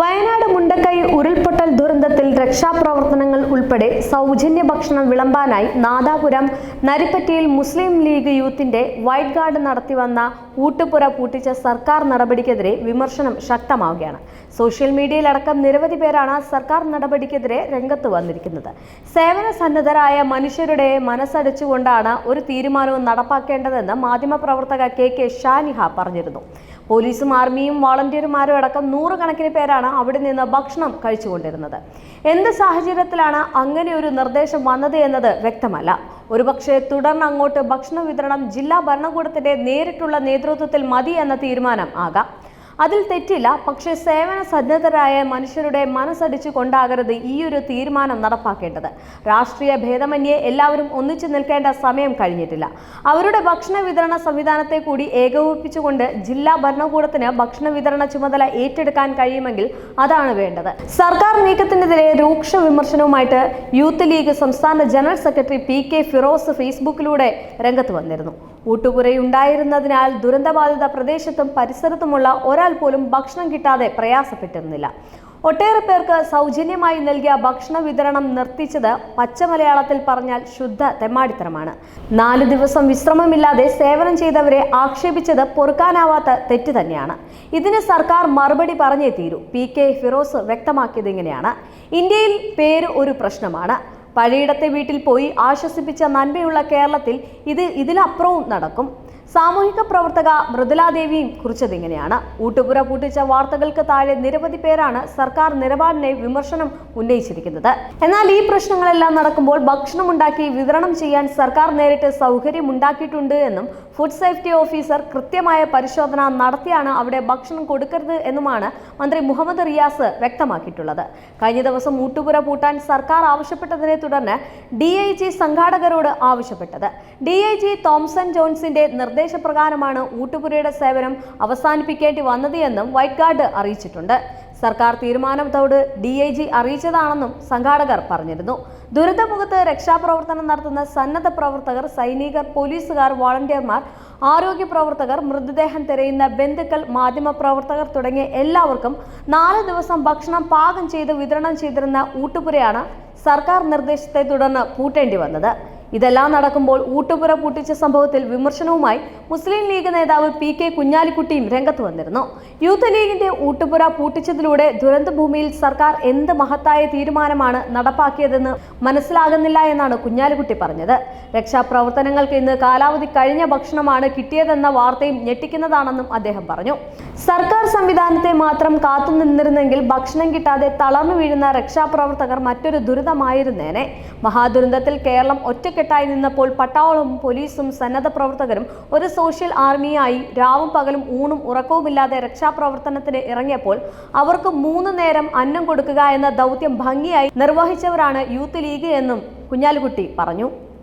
വയനാട് മുണ്ടക്കൈ ഉരുൾപൊട്ടൽ ദുരന്തത്തിൽ രക്ഷാപ്രവർത്തനങ്ങൾ ഉൾപ്പെടെ സൗജന്യ ഭക്ഷണം വിളമ്പാനായി നാദാപുരം നരിപ്പറ്റിയിൽ മുസ്ലിം ലീഗ് യൂത്തിന്റെ വൈറ്റ് ഗാർഡ് നടത്തിവന്ന ഊട്ടുപുര പൂട്ടിച്ച സർക്കാർ നടപടിക്കെതിരെ വിമർശനം ശക്തമാവുകയാണ്. സോഷ്യൽ മീഡിയയിലടക്കം നിരവധി പേരാണ് സർക്കാർ നടപടിക്കെതിരെ രംഗത്ത് വന്നിരിക്കുന്നത്. സേവന സന്നദ്ധരായ മനുഷ്യരുടെ മനസ്സടിച്ചുകൊണ്ടാണ് ഒരു തീരുമാനവും നടപ്പാക്കേണ്ടതെന്ന് മാധ്യമപ്രവർത്തക കെ കെ ഷാനിഹ പറഞ്ഞിരുന്നു. പോലീസും ആർമിയും വോളണ്ടിയർമാരും അടക്കം നൂറുകണക്കിന് പേരാണ് അവിടെ നിന്ന് ഭക്ഷണം കഴിച്ചുകൊണ്ടിരുന്നത്. എന്ത് സാഹചര്യത്തിലാണ് അങ്ങനെ ഒരു നിർദ്ദേശം വന്നത് എന്നത് വ്യക്തമല്ല. ഒരുപക്ഷെ തുടർന്ന് അങ്ങോട്ട് ഭക്ഷണ വിതരണം ജില്ലാ ഭരണകൂടത്തിന്റെ നേരിട്ടുള്ള നേതൃത്വത്തിൽ മതി എന്ന തീരുമാനം ആകാം. അതിൽ തെറ്റില്ല. പക്ഷേ സേവന സന്നദ്ധരായ മനുഷ്യരുടെ മനസ്സടിച്ചു കൊണ്ടാകരുത് ഈ ഒരു തീരുമാനം നടപ്പാക്കേണ്ടത്. രാഷ്ട്രീയ ഭേദമന്യേ എല്ലാവരും ഒന്നിച്ചു നിൽക്കേണ്ട സമയം കഴിഞ്ഞിട്ടില്ല. അവരുടെ ഭക്ഷണ വിതരണ സംവിധാനത്തെ കൂടി ഏകോപിപ്പിച്ചുകൊണ്ട് ജില്ലാ ഭരണകൂടത്തിന് ഭക്ഷണ വിതരണ ചുമതല ഏറ്റെടുക്കാൻ കഴിയുമെങ്കിൽ അതാണ് വേണ്ടത്. സർക്കാർ നീക്കത്തിനെതിരെ രൂക്ഷ വിമർശനവുമായിട്ട് യൂത്ത് ലീഗ് സംസ്ഥാന general secretary P K Firoz ഫേസ്ബുക്കിലൂടെ രംഗത്ത് വന്നിരുന്നു. ഊട്ടുപുരയുണ്ടായിരുന്നതിനാൽ ദുരന്തബാധിത പ്രദേശത്തും പരിസരത്തുമുള്ള ഒരാൾ പോലും ഭക്ഷണം കിട്ടാതെ പ്രയാസപ്പെട്ടിരുന്നില്ല. ഒട്ടേറെ പേർക്ക് സൗജന്യമായി നൽകിയ ഭക്ഷണ വിതരണം നിർത്തിച്ചത് പച്ചമലയാളത്തിൽ പറഞ്ഞാൽ ശുദ്ധ തെമ്മാടിത്തരമാണ്. നാല് ദിവസം വിശ്രമമില്ലാതെ സേവനം ചെയ്തവരെ ആക്ഷേപിച്ചത് പൊറുക്കാനാവാത്ത തെറ്റ് തന്നെയാണ്. ഇതിന് സർക്കാർ മറുപടി പറഞ്ഞേ തീരൂ. പി കെ ഫിറോസ് വ്യക്തമാക്കിയത് ഇങ്ങനെയാണ്. ഇന്ത്യയിൽ പേര് ഒരു പ്രശ്നമാണ്. പഴയിടത്തെ വീട്ടിൽ പോയി ആശ്വസിപ്പിച്ച നന്മയുള്ള കേരളത്തിൽ ഇത് ഇതിലപ്പുറവും നടക്കും. സാമൂഹിക പ്രവർത്തക മൃദുലാദേവിയും കുറിച്ചതിങ്ങനെയാണ് ഊട്ടുപുര പൂട്ടിച്ച വാർത്തകൾക്ക് താഴെ നിരവധി പേരാണ് സർക്കാർ നിലപാടിനെ വിമർശനം ഉന്നയിച്ചിരിക്കുന്നത്. എന്നാൽ ഈ പ്രശ്നങ്ങളെല്ലാം നടക്കുമ്പോൾ ഭക്ഷണം ഉണ്ടാക്കി വിതരണം ചെയ്യാൻ സർക്കാർ നേരിട്ട് സൗകര്യം ഉണ്ടാക്കിയിട്ടുണ്ട് എന്നും ഫുഡ് സേഫ്റ്റി ഓഫീസർ കൃത്യമായ പരിശോധന നടത്തിയാണ് അവിടെ ഭക്ഷണം കൊടുക്കരുത് എന്നുമാണ് മന്ത്രി മുഹമ്മദ് റിയാസ് വ്യക്തമാക്കിയിട്ടുള്ളത്. കഴിഞ്ഞ ദിവസം ഊട്ടുപുര പൂട്ടാൻ സർക്കാർ ആവശ്യപ്പെട്ടതിനെ തുടർന്ന് ഡി സംഘാടകരോട് ആവശ്യപ്പെട്ടത്. ഡി തോംസൺ ജോൺസിന്റെ നിർദ്ദേശപ്രകാരമാണ് ഊട്ടുപുരയുടെ സേവനം അവസാനിപ്പിക്കേണ്ടി വന്നത് എന്നും വൈറ്റ് ഗാർഡ് അറിയിച്ചിട്ടുണ്ട്. സർക്കാർ തീരുമാനത്തോട് ഡി ഐ ജി അറിയിച്ചതാണെന്നും സംഘാടകർ പറഞ്ഞിരുന്നു. ദുരിതമുഖത്ത് രക്ഷാപ്രവർത്തനം നടത്തുന്ന സന്നദ്ധ പ്രവർത്തകർ സൈനികർ പോലീസുകാർ വോളണ്ടിയർമാർ ആരോഗ്യ പ്രവർത്തകർ മൃതദേഹം തിരയുന്ന ബന്ധുക്കൾ മാധ്യമപ്രവർത്തകർ തുടങ്ങിയ എല്ലാവർക്കും നാല് ദിവസം ഭക്ഷണം പാകം ചെയ്ത് വിതരണം ചെയ്തിരുന്ന ഊട്ടുപുരയാണ് സർക്കാർ നിർദ്ദേശത്തെ തുടർന്ന് പൂട്ടേണ്ടി വന്നത്. ഇതെല്ലാം നടക്കുമ്പോൾ ഊട്ടുപുര പൂട്ടിച്ച സംഭവത്തിൽ വിമർശനവുമായി മുസ്ലിം ലീഗ് നേതാവ് പി കെ കുഞ്ഞാലിക്കുട്ടിയും രംഗത്ത് വന്നിരുന്നു. യൂത്ത് ലീഗിന്റെ ഊട്ടുപുര പൂട്ടിച്ചതിലൂടെ ദുരന്തഭൂമിയിൽ സർക്കാർ എന്ത് മഹത്തായ തീരുമാനമാണ് നടപ്പാക്കിയതെന്ന് മനസ്സിലാകുന്നില്ല എന്നാണ് കുഞ്ഞാലിക്കുട്ടി പറഞ്ഞത്. രക്ഷാപ്രവർത്തനങ്ങൾക്ക് ഇന്ന് കാലാവധി കഴിഞ്ഞ ഭക്ഷണമാണ് കിട്ടിയതെന്ന വാർത്തയും ഞെട്ടിക്കുന്നതാണെന്നും അദ്ദേഹം പറഞ്ഞു. സർക്കാർ സംവിധാനത്തെ മാത്രം കാത്തുനിന്നിരുന്നെങ്കിൽ ഭക്ഷണം കിട്ടാതെ തളർന്നു വീഴുന്ന രക്ഷാപ്രവർത്തകർ മറ്റൊരു ദുരിതമായിരുന്നേനെ. മഹാദുരന്തത്തിൽ കേരളം ഒറ്റക്കെട്ടായി നിന്നപ്പോൾ പട്ടാളവും പോലീസും സന്നദ്ധ പ്രവർത്തകരും ഒരു സോഷ്യൽ ആർമിയായി രാവും പകലും ഊണും ഉറക്കവുമില്ലാതെ രക്ഷാപ്രവർത്തനത്തിന് ഇറങ്ങിയപ്പോൾ അവർക്ക് മൂന്ന് നേരം അന്നം കൊടുക്കുക എന്ന ദൗത്യം ഭംഗിയായി നിർവഹിച്ചവരാണ് യൂത്ത് ലീഗ് എന്നും കുഞ്ഞാലിക്കുട്ടി പറഞ്ഞു.